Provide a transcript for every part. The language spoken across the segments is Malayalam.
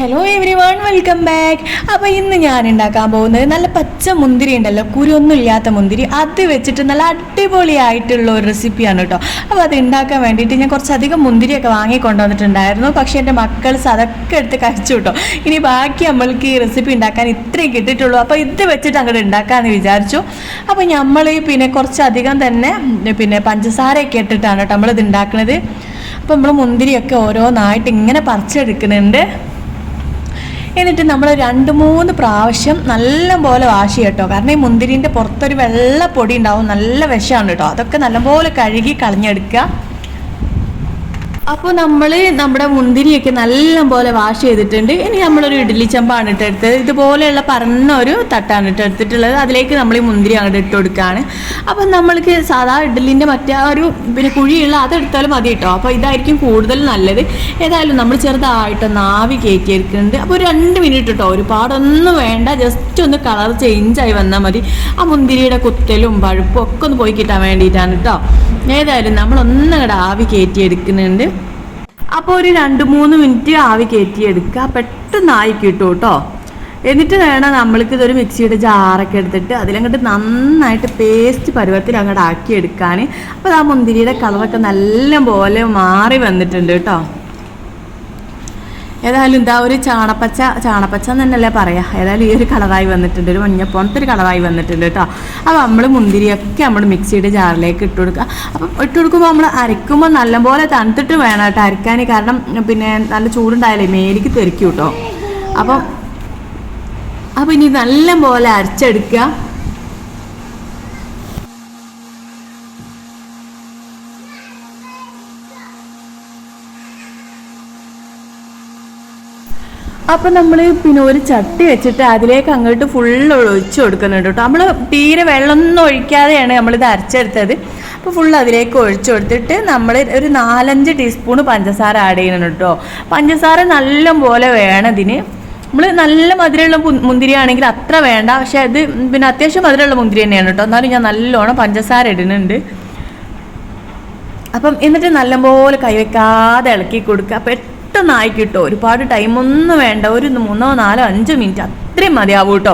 Hello everyone welcome back അപ്പോൾ ഇന്ന് ഞാൻ ഉണ്ടാക്കാൻ പോകുന്നത് നല്ല പച്ച മുന്തിരി ഉണ്ടല്ലോ. കുരുവൊന്നും ഇല്ലാത്ത മുന്തിരി. അത് വെച്ചിട്ട് നല്ല അടിപൊളിയായിട്ടുള്ള ഒരു റെസിപ്പിയാണ് കേട്ടോ. അപ്പോൾ അത് ഉണ്ടാക്കാൻ വേണ്ടിയിട്ട് ഞാൻ കുറച്ചധികം മുന്തിരിയൊക്കെ വാങ്ങി കൊണ്ടുവന്നിട്ടുണ്ടായിരുന്നു. പക്ഷേ എന്റെ മക്കൾസ് അതൊക്കെ എടുത്ത് കഴിച്ചു കേട്ടോ. ഇനി ബാക്കി നമ്മൾക്ക് ഈ റെസിപ്പി ഉണ്ടാക്കാൻ ഇത്രയും കിട്ടിയിട്ടുള്ളൂ. അപ്പോൾ ഇത് വെച്ചിട്ട് അങ്ങോട്ട് ഉണ്ടാക്കാമെന്ന് വിചാരിച്ചു. അപ്പോൾ നമ്മൾ പിന്നെ കുറച്ചധികം തന്നെ പിന്നെ പഞ്ചസാരയൊക്കെ ഇട്ടിട്ടാണ് കേട്ടോ നമ്മളിത് ഉണ്ടാക്കുന്നത് അപ്പോൾ നമ്മൾ മുന്തിരിയൊക്കെ ഓരോന്നായിട്ട് ഇങ്ങനെ പറിച്ചെടുക്കുന്നുണ്ട്. എന്നിട്ട് നമ്മൾ രണ്ട് മൂന്ന് പ്രാവശ്യം നല്ല പോലെ വാഷ് കേട്ടോ. കാരണം ഈ മുന്തിരിന്റെ പുറത്തൊരു വെള്ള പൊടി ഉണ്ടാവും. നല്ല വിഷമാണ് കേട്ടോ. അതൊക്കെ നല്ലപോലെ കഴുകി കളഞ്ഞെടുക്കുക. അപ്പോൾ നമ്മൾ നമ്മുടെ മുന്തിരിയൊക്കെ നല്ല പോലെ വാഷ് ചെയ്തിട്ടുണ്ട്. ഇനി നമ്മളൊരു ഇഡ്ഡലി ചമ്പാണ് ഇട്ട് എടുത്തത്. ഇതുപോലെയുള്ള പറഞ്ഞ ഒരു തട്ടാണ് ഇട്ട് എടുത്തിട്ടുള്ളത്. അതിലേക്ക് നമ്മൾ ഈ മുന്തിരി അങ്ങോട്ട് ഇട്ട് കൊടുക്കുകയാണ് അപ്പം നമ്മൾക്ക് സാധാ ഇഡ്ഡലിന്റെ മറ്റേ ഒരു പിന്നെ കുഴിയുള്ള അതെടുത്താലും മതി കേട്ടോ അപ്പോൾ ഇതായിരിക്കും കൂടുതൽ നല്ലത്. ഏതായാലും നമ്മൾ ചെറുതായിട്ടൊന്ന് ആവി കയറ്റിയെടുക്കുന്നുണ്ട് അപ്പോൾ ഒരു രണ്ട് മിനിറ്റ് കേട്ടോ ഒരുപാടൊന്നും വേണ്ട. ജസ്റ്റ് ഒന്ന് കളർ ചേഞ്ച് ആയി വന്നാൽ മതി. ആ മുന്തിരിയുടെ കുത്തലും പഴുപ്പും ഒക്കെ ഒന്ന് പോയി കിട്ടാൻ വേണ്ടിയിട്ടാണ് കേട്ടോ ഏതായാലും നമ്മൾ കൂടെ ആവി കയറ്റി എടുക്കുന്നുണ്ട് അപ്പോൾ ഒരു രണ്ട് മൂന്ന് മിനിറ്റ് ആവി കയറ്റി എടുക്കുക. പെട്ടെന്ന് ആയി കിട്ടും കേട്ടോ എന്നിട്ട് വേണം നമ്മൾക്ക് ഇതൊരു മിക്സിയുടെ ജാറൊക്കെ എടുത്തിട്ട് അതിലങ്ങോട്ട് നന്നായിട്ട് പേസ്റ്റ് പരുവത്തിൽ അങ്ങോട്ട് ആക്കി എടുക്കാൻ അപ്പോൾ ആ മുന്തിരിയുടെ കളറൊക്കെ നല്ല പോലെ മാറി വന്നിട്ടുണ്ട് കേട്ടോ. ഏതായാലും ഇതാ ഒരു ചാണപ്പച്ച ചാണപ്പച്ച എന്ന് തന്നെയല്ലേ പറയാ. ഏതായാലും ഈ ഒരു കളറായി വന്നിട്ടുണ്ട്. ഒരു മഞ്ഞപ്പോണത്തെ ഒരു കളറായി വന്നിട്ടുണ്ട് കേട്ടോ. അപ്പോൾ നമ്മൾ മുന്തിരിയൊക്കെ നമ്മൾ മിക്സിയുടെ ജാറിലേക്ക് ഇട്ട് കൊടുക്കുക അപ്പം ഇട്ട് കൊടുക്കുമ്പോൾ നമ്മൾ അരയ്ക്കുമ്പോൾ നല്ലപോലെ തണുത്തിട്ട് വേണം കേട്ടോ അരക്കാൻ കാരണം പിന്നെ നല്ല ചൂടുണ്ടായാലേ മേലേക്ക് തെറിക്കും കേട്ടോ അപ്പം അപ്പം ഇനി നല്ല പോലെ അരച്ചെടുക്കുക അപ്പം നമ്മൾ പിന്നെ ഒരു ചട്ടി വെച്ചിട്ട് അതിലേക്ക് അങ്ങോട്ട് ഫുള്ള് ഒഴിച്ച് കൊടുക്കുന്നുണ്ട് കേട്ടോ. നമ്മൾ തീരെ വെള്ളമൊന്നും ഒഴിക്കാതെയാണ് നമ്മളിത് അരച്ചെടുത്തത്. അപ്പോൾ ഫുൾ അതിലേക്ക് ഒഴിച്ചു കൊടുത്തിട്ട് നമ്മൾ ഒരു നാലഞ്ച് ടീസ്പൂൺ പഞ്ചസാര ആഡ് ചെയ്യണം കേട്ടോ. പഞ്ചസാര നല്ല പോലെ വേണം ഇതിന്. നമ്മൾ നല്ല മധുരമുള്ള മുന്തിരി ആണെങ്കിൽ അത്ര വേണ്ട. പക്ഷേ അത് പിന്നെ അത്യാവശ്യം മധുരമുള്ള മുന്തിരി തന്നെയാണ് കേട്ടോ. എന്നാലും ഞാൻ നല്ലോണം പഞ്ചസാര ഇടുന്നുണ്ട്. അപ്പം എന്നിട്ട് നല്ലപോലെ കൈവയ്ക്കാതെ ഇളക്കി കൊടുക്കുക. പെട്ടെന്നായി കിട്ടും ഒരുപാട് ടൈമൊന്നും വേണ്ട. ഒരു മൂന്നോ നാലോ അഞ്ചോ മിനിറ്റ് അത്രയും മതിയാവും കേട്ടോ.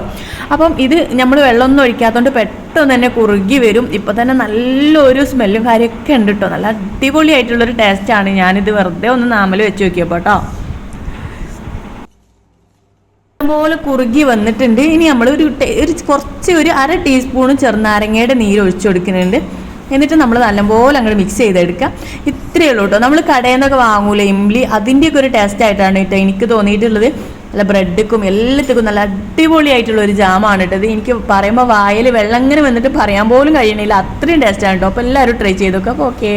അപ്പം ഇത് നമ്മൾ വെള്ളമൊന്നും ഒഴിക്കാത്തതുകൊണ്ട് പെട്ടെന്ന് തന്നെ കുറുകി വരും. ഇപ്പം തന്നെ നല്ലൊരു സ്മെല്ലും കാര്യമൊക്കെ ഉണ്ട് കേട്ടോ. നല്ല അടിപൊളിയായിട്ടുള്ളൊരു ടേസ്റ്റാണ് ഞാനിത് വെറുതെ ഒന്ന് നാമൽ വെച്ച് നോക്കിയപ്പോൾ കേട്ടോ. പോലെ കുറുകി വന്നിട്ടുണ്ട്. ഇനി നമ്മൾ ഒരു ഒരു കുറച്ച് ഒരു അര ടീസ്പൂൺ ചെറുനാരങ്ങയുടെ നീര് ഒഴിച്ചു കൊടുക്കുന്നുണ്ട്. എന്നിട്ട് നമ്മൾ നല്ലപോലെ അങ്ങോട്ട് മിക്സ് ചെയ്തെടുക്കുക ഇത്രയേ ഉള്ളൂ കേട്ടോ നമ്മൾ കടയിൽ നിന്നൊക്കെ വാങ്ങൂല ഇംലി അതിന്റെയൊക്കെ ഒരു ടേസ്റ്റ് ആയിട്ടാണ് കേട്ടോ എനിക്ക് തോന്നിയിട്ടുള്ളത്. നല്ല ബ്രെഡ്ക്കും എല്ലാത്തിക്കും നല്ല അടിപൊളിയായിട്ടുള്ള ഒരു ജാമാണ് കേട്ടോ ഇത്. എനിക്ക് പറയുമ്പോൾ വായിൽ വെള്ളം ഇങ്ങനെ വന്നിട്ട് പറയാൻ പോലും കഴിയണില്ല. അത്രയും ടേസ്റ്റാണ് കേട്ടോ അപ്പോൾ എല്ലാവരും ട്രൈ ചെയ്ത് അപ്പോൾ ഓക്കേ